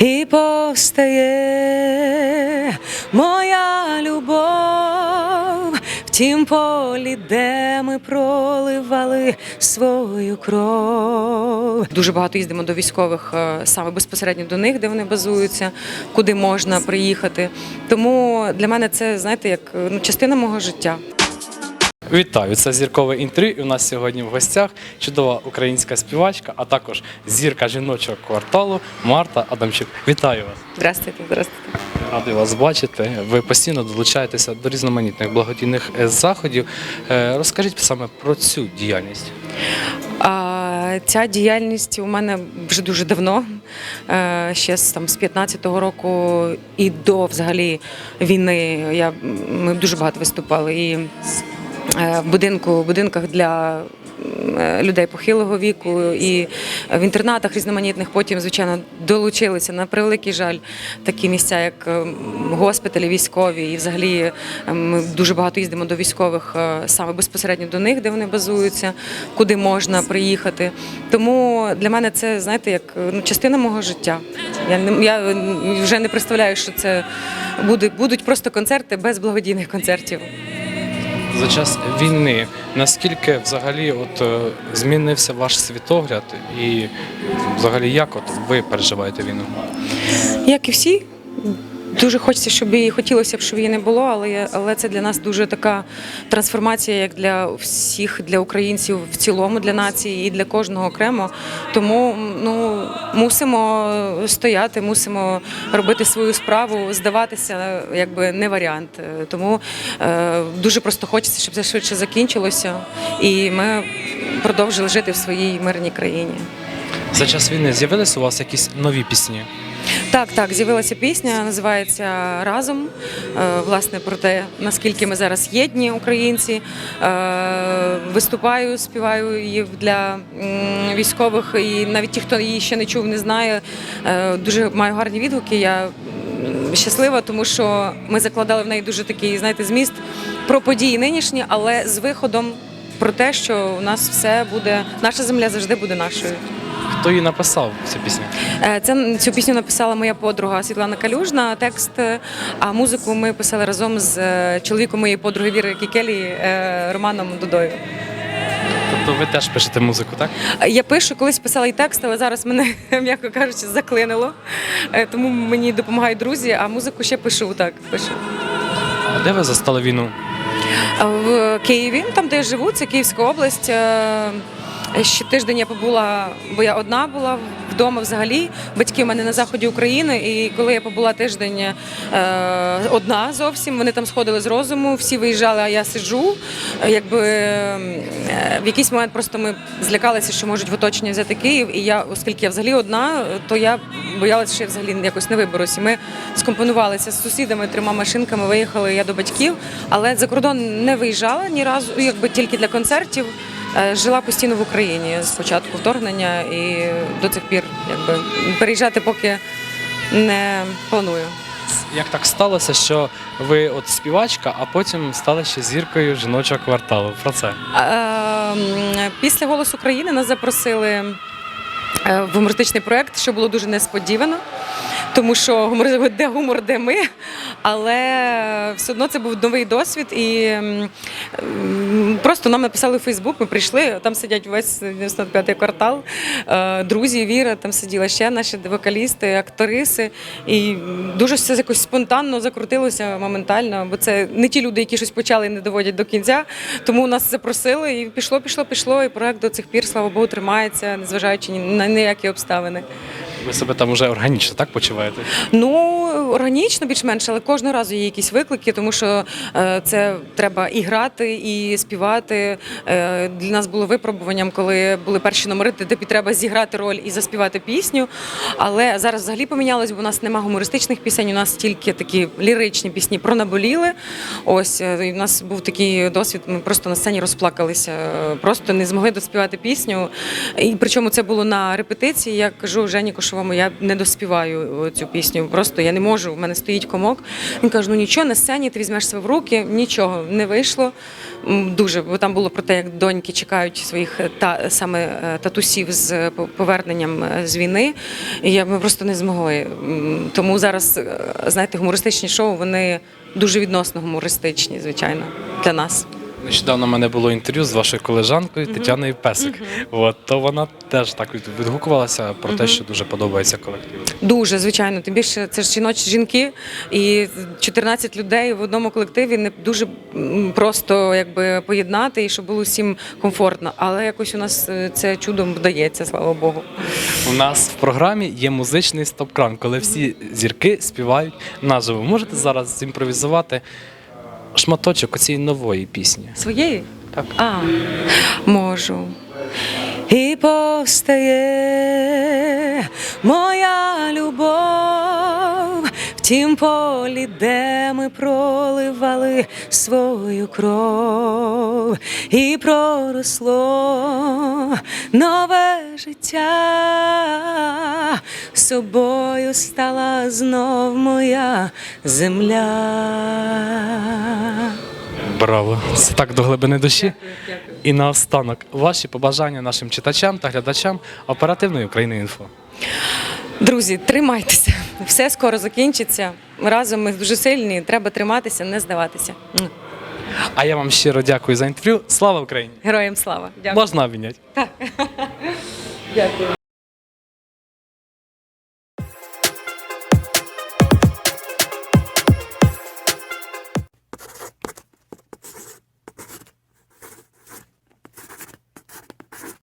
І постає моя любов в тім полі, де ми проливали свою кров. Дуже багато їздимо до військових е, саме безпосередньо до них, де вони базуються, куди можна приїхати. Тому для мене це знаєте, як ну, частина мого життя. Вітаю! Це зіркове інтерв'ю. І У нас сьогодні в гостях чудова українська співачка, а також зірка жіночого кварталу Марта Адамчук. Вітаю вас! Здравствуйте, здравствуйте. Радий вас бачити. Ви постійно долучаєтеся до різноманітних благодійних е, заходів. Е, Розкажіть саме про цю діяльність. А, ця діяльність у мене вже дуже давно, е, ще з там з 15-го року і до взагалі війни. Я ми дуже багато виступали і в будинку, в будинках для. е, Людей похилого віку і в інтернатах різноманітних потім, звичайно, долучилися на превеликий жаль такі місця, як е, госпіталі, військові, і взагалі е, ми дуже багато їздимо до військових е, саме безпосередньо до них, де вони базуються, куди можна приїхати. Тому для мене це знаєте, як е, ну, частина мого життя. Я не я вже не представляю, що це буде будуть просто концерти без благодійних концертів. За час війни наскільки взагалі от е, змінився ваш світогляд, і взагалі як от ви переживаєте війну? Як і всі. Дуже хочеться, щоб її хотілося б, щоб її не було, але але це для нас дуже така трансформація, як для всіх, для українців в цілому, для нації і для кожного окремо. Тому ну мусимо стояти, мусимо робити свою справу, здаватися, якби не варіант. Тому е, дуже просто хочеться, щоб це швидше закінчилося, і ми продовжили жити в своїй мирній країні. За час війни з'явилися у вас якісь нові пісні? Так, так, з'явилася пісня, називається Разом. Е, Власне, про те, наскільки ми зараз єдні українці. Е, Виступаю, співаю її для військових, і навіть ті, хто її ще не чув, не знає. е, Дуже маю гарні відгуки. Я щаслива, тому що ми закладали в неї дуже такий, знаєте, зміст про події нинішні, але з виходом про те, що у нас все буде, наша земля завжди буде нашою. Хто її написав цю пісню? Е, Це цю пісню написала моя подруга Світлана Калюжна. Текст, е, а музику ми писали разом з е, чоловіком моєї подруги Віри Кікелі Романом Дудою. Тобто ви теж пишете музику, так? Я пишу, колись писала і текст, але зараз мене, м'яко кажучи, заклинило. Тому мені допомагають друзі, а музику ще пишу. Так, пишу. А де ви застали війну? В Києві, там де я живу, це Київська область. Е, Ще тиждень я побула, бо я одна була вдома взагалі. Батьки в мене на заході України. І коли я побула тиждень е, одна зовсім, вони там сходили з розуму, всі виїжджали, а я сиджу. Е, Якби е, в якийсь момент просто ми злякалися, що можуть в оточення взяти Київ. І я, оскільки я взагалі одна, то я боялася, що я взагалі якось не виберусь. І ми скомпонувалися з сусідами трьома машинками, виїхали я до батьків, але за кордон не виїжджала ні разу, якби тільки для концертів. Е, Жила постійно в Україні з початку вторгнення і до цих пір якби переїжджати поки не планую. Як так сталося, що ви от співачка, а потім стали ще зіркою жіночого кварталу? Про це. Ем, Після «Голос України» нас запросили е, в гумористичний проєкт, що було дуже несподівано, тому що гумор, де гумор, де ми. Але все одно це був новий досвід. І просто нам написали в Фейсбук, ми прийшли, там сидять весь 95-й квартал, е, друзі, Віра, там сиділа ще наші вокалісти, актриси. І дуже все якось спонтанно закрутилося моментально, бо це не ті люди, які щось почали і не доводять до кінця. Тому нас запросили і пішло, пішло, пішло. І проект до цих пір, слава Богу, тримається, незважаючи ні на ніякі обставини. Ви себе там уже органічно так почуваєте? Ну, органічно більш-менш, але кожного разу є якісь виклики, тому що е, це треба і грати, і співати. Е, для нас було випробуванням, коли були перші номери, де треба зіграти роль і заспівати пісню. Але зараз взагалі помінялось, бо у нас немає гумористичних пісень, у нас тільки такі ліричні пісні про наболіли. Ось е, і в нас був такий досвід. Ми просто на сцені розплакалися, просто не змогли доспівати пісню. І причому це було на репетиції. Я кажу Жені Кошовому, я не доспіваю цю пісню. Просто я не можу. Можу, в мене стоїть комок. Він каже: ну нічого, на сцені ти візьмеш себе в руки, нічого не вийшло. Дуже, бо там було про те, як доньки чекають своїх е, та саме е, татусів з е, поверненням з війни. І я ми просто не змогли. Тому зараз, знаєте, гумористичні шоу вони дуже відносно гумористичні, звичайно, для нас. Нещодавно в мене було інтерв'ю з вашою колежанкою Тетяною Песик. От, то вона теж так відгукувалася про те, що дуже подобається колективу. Дуже, звичайно. Тим більше це ж жіночі жінки, і 14 людей в одному колективі не дуже просто якби поєднати і щоб було всім комфортно. Але якось у нас е, це чудом вдається, слава Богу. У нас в програмі є музичний стоп-кран, коли всі зірки співають наживо. Можете зараз зімпровізувати шматочок оцієї нової пісні? Своєї? Так. А, можу. І повстає моя любов в тім полі, де ми проливали свою кров, і проросло нове життя. Собою стала знов моя земля. Браво! Це так до глибини душі. І наостанок ваші побажання нашим читачам та глядачам оперативної України інфо. Друзі, тримайтеся. Все скоро закінчиться. Разом ми дуже сильні. Треба триматися, не здаватися. А я вам щиро дякую за інтерв'ю. Слава Україні! Героям слава. Дякую. Можна обміняти? Дякую.